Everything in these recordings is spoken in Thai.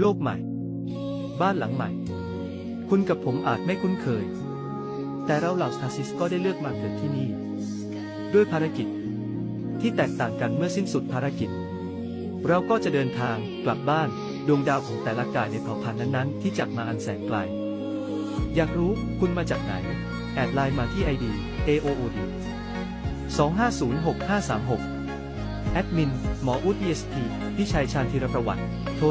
โลกใหม่ บ้านหลังใหม่ คุณกับผมอาจไม่คุ้นเคย แต่เราเหล่าสตาซิสก็ได้เลือกมาเกิดที่นี่ ด้วยภารกิจ ที่แตกต่างกันเมื่อสิ้นสุดภารกิจ เราก็จะเดินทางกลับบ้านดวงดาวของแต่ละกายในเผ่าพันธุ์นั้นๆ ที่จากมาอันแสนไกล อยากรู้คุณมาจากไหน แอดไลน์มาที่ ID AOOD 2506-536 แอดมิน หมออุด ESP พิชัยชาญธีรประวัติ โทร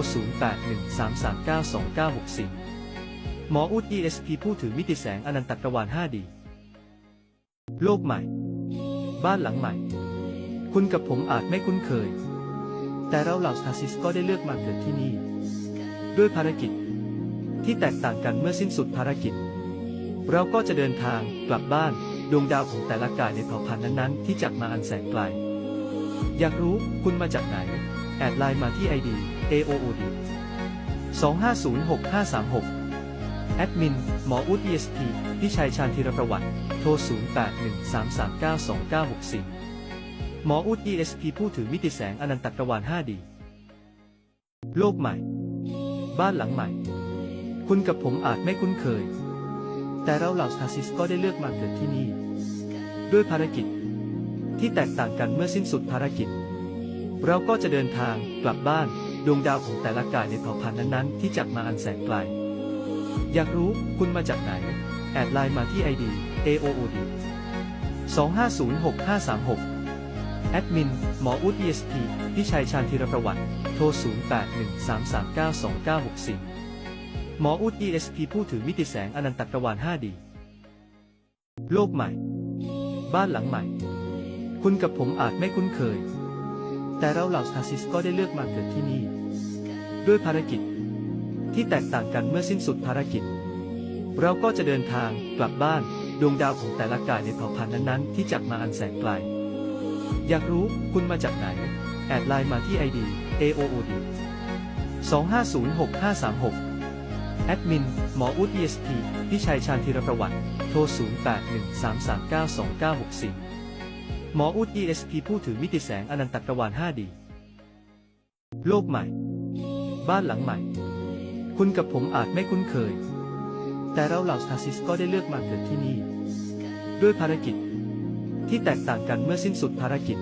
0813392964 หมออุด ESP ผู้ถือมิติแสงอนันตกรวาล 5D โลกใหม่ บ้านหลังใหม่ คุณกับผมอาจไม่คุ้นเคย แต่เราเหล่าสตาซิสก็ได้เลือกมาเกิดที่นี่ ด้วยภารกิจ ที่แตกต่างกันเมื่อสิ้นสุดภารกิจ เราก็จะเดินทางกลับบ้านดวงดาวของแต่ละกายในเผ่าพันธุ์นั้นๆ ที่จากมาอันแสนไกล อยากรู้คุณมาจากไหน แอดไลน์มาที่ ID AOOD 2506-536 แอดมิน หมออุด ESP พิชัยชาญธีรประวัติ โทร 0813392964 หมออุด ESP ผู้ถือมิติแสงอนันตกรวาล 5D โลกใหม่ บ้านหลังใหม่ คุณกับผมอาจไม่คุ้นเคย แต่เราเหล่าสตาซิสก็ได้เลือกมาเกิดที่นี่ ด้วยภารกิจ ที่แตกต่างกันเมื่อสิ้นสุดภารกิจ เราก็จะเดินทางกลับบ้านดวงดาวของแต่ละกายในเผ่าพันธุ์นั้นๆ ที่จากมาอันแสนไกล อยากรู้คุณมาจากไหน แอดไลน์มาที่ ID AOOD 2506-536 แอดมิน หมออุด ESP พิชัยชาญธีรประวัติ โทร 0813392964 หมออุด ESP ผู้ถือมิติแสงอนันตกรวาล 5D โลกใหม่ บ้านหลังใหม่ คุณกับผมอาจไม่คุ้นเคย แต่เราเหล่าสตาซิสก็ได้เลือกมาเกิดที่นี่ ด้วยภารกิจ ที่แตกต่างกันเมื่อสิ้นสุดภารกิจ เราก็จะเดินทางกลับบ้าน ดวงดาวของแต่ละกายในเผ่าพันธุ์นั้นๆ ที่จากมาอันแสนไกล อยากรู้คุณมาจากไหน แอดไลน์มาที่ ID AOOD 2506-536แอดมิน หมออุด ESP พิชัยชาญธีรประวัติ โทร 0813392964 หมออุด ESP ผู้ถือมิติแสงอนันตกรวาล 5D โลกใหม่ บ้านหลังใหม่ คุณกับผมอาจไม่คุ้นเคย แต่เราเหล่าสตาซิสก็ได้เลือกมาเกิดที่นี่ ด้วยภารกิจ ที่แตกต่างกันเมื่อสิ้นสุดภารกิจ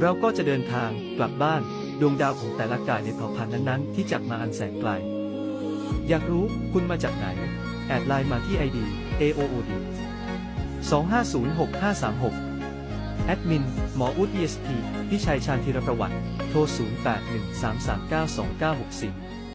เราก็จะเดินทางกลับบ้านดวงดาวของแต่ละกายในเผ่าพันธุ์นั้นๆ ที่จากมาอันแสนไกล อยากรู้คุณมาจากไหน แอดไลน์มาที่ ID AOOD 2506-536 แอดมิน หมออุด ESP พิชัยชาญธีรประวัติ โทร 0813392964